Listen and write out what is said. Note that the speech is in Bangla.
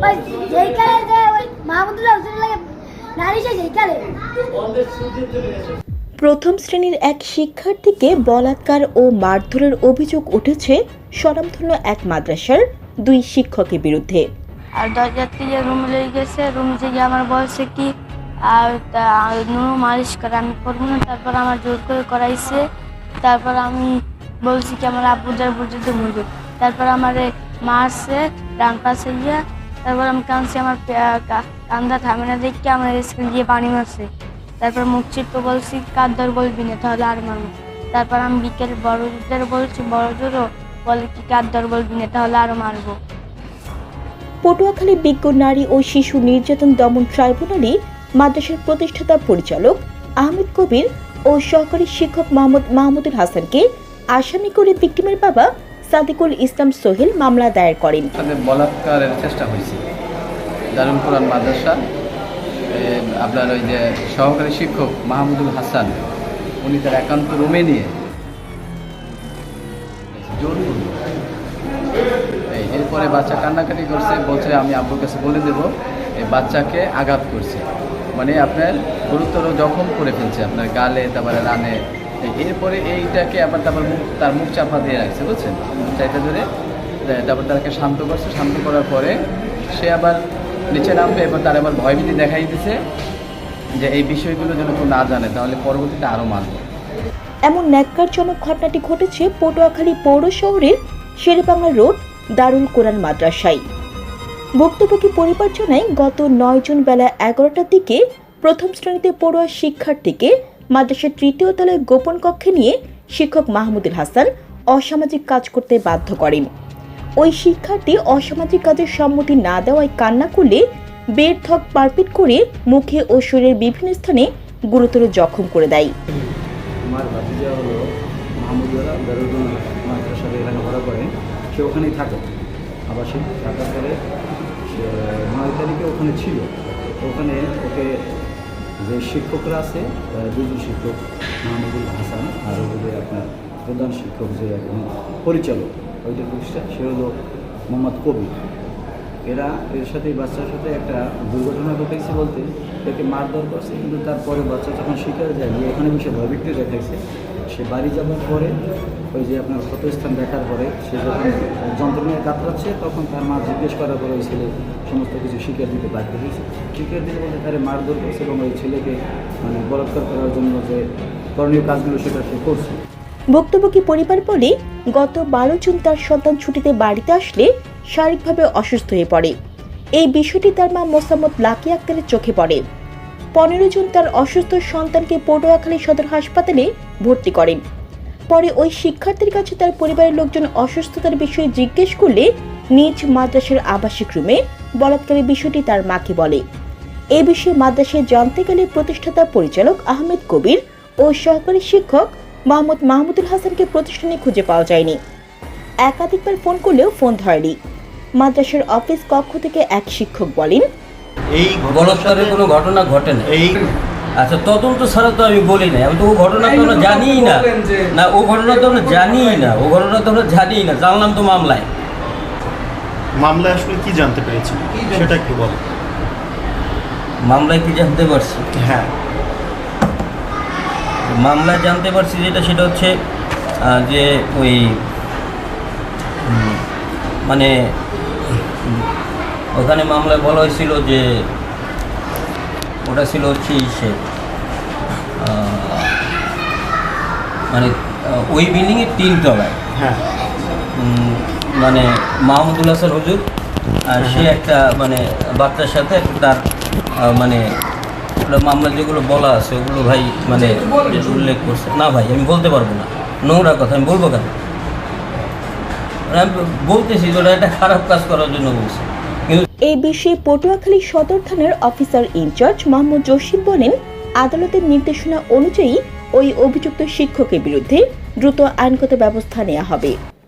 ওই যেই কালে যে ওই মাহমুদুল্লাহ হোসেনের লাগে নারী সে যেই কালে প্রথম শ্রেণির এক শিক্ষার্থীকে বলাৎকার ও মারধরের অভিযোগ উঠেছে স্বনামধন্য এক মাদ্রাসার দুই শিক্ষকের বিরুদ্ধে। আর দরজার থেকে রুমে লেগে গেছে রুম থেকে আমার বলছে কি আর নুনু মালিশ করে আমি করব না তারপর আমার জোর করে করাইছে তারপর আমি বলছি কি আমার আব্বুদের বুঝতে মুজুর তারপর আমার মারছে ডান পাশে গিয়া তারপর আমি কাঁদছি, আমার কান্দা থামে না, দেখে আমার স্ক্রিন দিয়ে পানি মারছে। তারপর মুখ চিপকে বলছি, কাদ্দর বলবি না, তাহলে আর মারবো তারপর আমি বিকেল বড়দের বলছি বড়দেরও বলে কি কাদ্দর বলবি না, তাহলে আরও মারবো। পটুয়াখালী বিজ্ঞ নারী ও শিশু নির্যাতন দমন ট্রাইব্যুনালে মাদ্রাসার প্রতিষ্ঠাতা পরিচালক আহমেদ কবির ও সহকারী শিক্ষক মোহাম্মদ মাহমুদুল হাসানকে আসামি করে ভিক্টিমের বাবা সাদিকুল ইসলাম সোহেল মামলা দায়ের করেন। বলাৎকারের চেষ্টা হয়েছে। দারুল কোরআন মাদ্রাসা আপনার ওই যে সহকারী শিক্ষক মাহমুদুল হাসান, উনি তার একান্ত রুমে নিয়ে জোর এরপরে বাচ্চা কান্নাকাটি করছে, বলছে, আমি আব্বুর কাছে বলে দেব, এই বাচ্চাকে আঘাত করছে। মানে আপনার গুরুতর জখম করে ফেলছে, আপনার গালে, তারপরে রানে এরপরে এইটাকে আবার তারপর মুখ, তার মুখ চাপা দিয়ে রাখছে, বুঝছেন? চাইতে ধরে তারপর তাকে শান্ত করছে, শান্ত করার পরে সে আবার নিচে নামবে এবার তার আবার ভয়ভীতি দেখাই দিছে যে এই বিষয়গুলো যেন কেউ না জানে, তাহলে পরবর্তীতে আরও মানবে এমন ন্যাক্কারজনক ঘটনাটি ঘটেছে পটুয়াখালী পৌর শহরের শেরেবাংলা রোড, দারুল কোরআন মাদ্রাসায়। ভুক্তভোগী পরিবার জানায়, গত নয় জুন বেলা এগারোটার দিকে প্রথম শ্রেণীতে পড়ুয়া শিক্ষার্থীকে মাদ্রাসার তৃতীয় তলায় গোপন কক্ষে নিয়ে শিক্ষক মাহমুদুল হাসান অসামাজিক কাজ করতে বাধ্য করেন। ওই শিক্ষার্থী অসামাজিক কাজের সম্মতি না দেওয়ায় কান্না করলে বের থক পারপিট করে মুখে ও শরীরের বিভিন্ন স্থানে গুরুতর জখম করে দেয়। সে ওখানেই থাকে। থাকার পরে নয় তারিখে ওখানে ছিল। ওখানে ওকে যে শিক্ষকরা আছে দুজন শিক্ষক, মাহমুদুল হাসান আর ওদের আপনার প্রধান শিক্ষক যে একজন পরিচালক, ওইটা প্রতিষ্ঠা, সে হলো মোহাম্মদ কবির। এরা, এর সাথে বাচ্চার সাথে একটা দুর্ঘটনা ঘটেছে বলতে, একে মারধর করছে, কিন্তু তারপরে বাচ্চা যখন শিকার যায় যে ওখানে বিষয়ে ভয়ভীতি দেখাইছে। সে বাড়ি যাওয়ার পরে ওই যে আপনার ক্ষতস্থান দেখার পরে সে যখন যন্ত্রণায় কাতরাচ্ছে, তখন তার মা জিজ্ঞেস করার পরে ওই ছেলে সমস্ত কিছু স্বীকার দিতে বাধ্য হয়েছে। স্বীকার দিতে বলতে তারে মারধর করছে এবং ওই ছেলেকে মানে বলাৎকার করার জন্য যে করণীয় কাজগুলো সেটা সে করছে। ভুক্তভোগী পরিবার বলে? গত বারো জুন তার সন্তান ছুটিতে বাড়িতে আসলে শারীরিকভাবে অসুস্থ হয়ে পড়ে। এই বিষয়টি তার মা মোসাম্মদ লাকি আক্তারের চোখে পড়ে। পনেরো জুন তার অসুস্থ সন্তানকে পটুয়াখালী সদর হাসপাতালে ভর্তি করেন। পরে ওই শিক্ষার্থীর কাছে তার পরিবারের লোকজন অসুস্থতার বিষয়ে জিজ্ঞেস করলে নিজ মাদ্রাসার আবাসিক রুমে বলাৎকারের বিষয়টি তার মাকে বলে। এ বিষয়ে মাদ্রাসায় জানতে গেলে প্রতিষ্ঠাতা পরিচালক আহমেদ কবির ও সহকারী শিক্ষক মোহাম্মদ মাহমুদুল হাসানকে প্রতিষ্ঠানে খুঁজে পাওয়া যায়নি। একাধিকবার ফোন করলেও ফোন ধরেনি। মাদ্রাসার অফিস কক্ষ থেকে এক শিক্ষক বলেন এই কোনো ঘটনা ঘটে না এই আচ্ছা তদন্ত ছাড়া তো আমি বলি না আমি তো ও ঘটনা তো আমরা জানিই না। না ও ঘটনা তো আমরা জানিই না। ও ঘটনা তো আমরা জানিই না। জানলাম তো মামলায়। মামলায় আসলে কি জানতে পেরেছি সেটা একটু বল মামলায় কি জানতে পারছি? হ্যাঁ। মামলায় জানতে পারছি যেটা সেটা হচ্ছে যে ওই মানে ওখানে মামলায় বলা হয়েছিল যে ওটা ছিল হচ্ছে ইসে। মানে ওই বিল্ডিংয়ের তিন তলায়। হ্যাঁ। উম, মানে মাহমুদুল হাসান হুজুর আর সে একটা মানে বাচ্চার সাথে তার মানে মামলা যেগুলো বলা আছে ওগুলো ভাই মানে উল্লেখ করছে। না ভাই আমি বলতে পারব না। নোংরা কথা আমি বলব কেন? মানে আমি বলতেছি যে ওটা একটা খারাপ কাজ করার জন্য বলছে। কিন্তু এই বিষয়ে পটুয়াখালী সদর থানার অফিসার ইনচার্জ মোহাম্মদ জসিম বলেন আদালতের নির্দেশনা অনুযায়ী ওই অভিযুক্ত শিক্ষকের বিরুদ্ধে দ্রুত আইনগত ব্যবস্থা নেওয়া হবে।